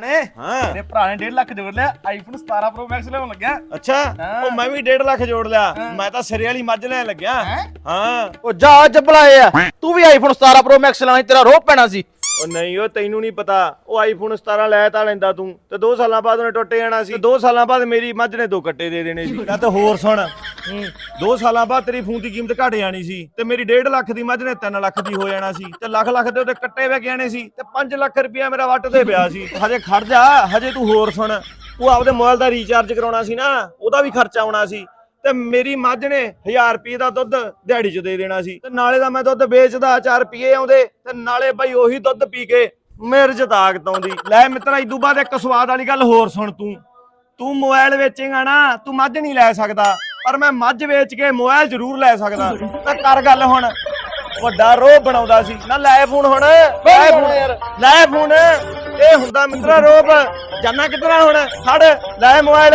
ਨੇ ਹਾਂ। ਤੇ ਭਰਾ ਨੇ 1.5 ਲੱਖ ਜੋੜ ਲਿਆ ਆਈਫੋਨ 17 ਪ੍ਰੋ ਮੈਕਸ ਲੈਣ ਲੱਗਿਆ। ਅੱਛਾ ਹਾਂ। ਉਹ ਮੈਂ ਵੀ 1.5 ਲੱਖ ਜੋੜ ਲਿਆ। ਮੈਂ ਤਾਂ ਸਿਰੇ ਵਾਲੀ ਮੱਝ ਲੈਣ ਲੱਗਿਆ। ਹੈਂ? ਹਾਂ। ਉਹ ਜਾ ਜਬਲਾਏ ਆ। ਤੂੰ ਵੀ ਆਈਫੋਨ 17 ਪ੍ਰੋ ਮੈਕਸ ਲੈਣਾ ਸੀ, ਤੇਰਾ ਰੋਹ ਪੈਣਾ ਸੀ। ਉਹ ਨਹੀਂ ਉਹ ਤੈਨੂੰ ਨਹੀਂ ਪਤਾ। ਉਹ ਆਈਫੋਨ 17 ਲੈ ਤਾਂ ਲੈਂਦਾ ਤੂੰ। ਤੇ 2 ਸਾਲਾਂ ਬਾਅਦ ਉਹਨੇ ਟੁੱਟ ਜਾਣਾ ਸੀ। ਤੇ 2 ਸਾਲਾਂ ਬਾਅਦ ਮੇਰੀ ਮੱਝ ਨੇ ਦੋ ਕੱਟੇ ਦੇ ਦੇਣੇ ਸੀ। ਤਾਂ ਤੇ ਹੋਰ ਸੁਣ। 2 ਸਾਲਾਂ ਬਾਅਦ ਤੇਰੀ ਫੋਨ ਦੀ ਕੀਮਤ ਘਟ ਜਾਣੀ ਸੀ। ਤੇ ਮੇਰੀ 1.5 ਲੱਖ ਦੀ ਮੱਝ ਨੇ 3 ਲੱਖ ਦੀ ਹੋ ਜਾਣਾ ਸੀ। ਤੇ ਲੱਖ ਲੱਖ ਦੇ ਉਹਦੇ ਕੱਟੇ ਵੇ ਜਾਣੇ ਸੀ? ਤੇ 5 ਲੱਖ ਰੁਪਇਆ ਮੇਰਾ ਵੱਟ ਤੇ ਪਿਆ ਸੀ। ਹਜੇ ਖੜ ਜਾ। ਹਜੇ ਤੂੰ ਹੋਰ ਸੁਣ। ਤੂੰ ਆਪਦੇ ਮੋਬਾਈਲ ਦਾ ਰੀਚਾਰਜ ਕਰਾਉਣਾ ਸੀ ਨਾ। ਉਹਦਾ ਵੀ ਖਰਚਾ ਆਉਣਾ ਸੀ। ਤੇ ਮੇਰੀ ਮੱਝ ਨੇ 1000 ਰੁਪਏ ਦਾ ਦੁੱਧ ਦਿਹਾੜੀ 'ਚ ਦੇ ਦੇਣਾ ਸੀ। ਤੇ ਨਾਲੇ ਦਾ ਮੈਂ ਦੁੱਧ ਵੇਚਦਾ 4 ਰੁਪਏ ਆਉਂਦੇ ਤੇ ਨਾਲੇ ਬਾਈ ਉਹੀ ਦੁੱਧ ਪੀ ਕੇ ਮੇਰੇ 'ਚ ਤਾਕਤ ਆਉਂਦੀ। ਲੈ ਮਿੱਤਰਾ ਇਦੂ ਬਾਅਦ ਇੱਕ ਸਵਾਦ ਵਾਲੀ ਗੱਲ ਹੋਰ ਸੁਣ ਤੂੰ। ਤੂੰ ਮੋਬਾਈਲ ਵੇਚੇਗਾ ਨਾ ਤੂੰ ਮੱਝ ਨਹੀਂ ਲੈ ਸਕਦਾ ਪਰ ਮੈਂ ਮੱਝ ਵੇਚ ਕੇ ਮੋਬਾਈਲ ਜ਼ਰੂਰ ਲੈ ਸਕਦਾ। ਤਾਂ ਕਰ ਗੱਲ ਹੁਣ। ਵੱਡਾ ਰੋਹ ਬਣਾਉਂਦਾ ਸੀ। ਨਾ ਲੈ ਫੋਨ ਹੁਣ। ਲੈ ਫੋਨ ਯਾਰ। ਲੈ ਫੋਨ। ਇਹ ਹੁੰਦਾ ਮਿੱਤਰਾ ਰੋਬ ਜਾਨਾ ਕਿਤਨਾ ਹੁਣ? ਫੜ ਲੈ ਮੋਬਾਈਲ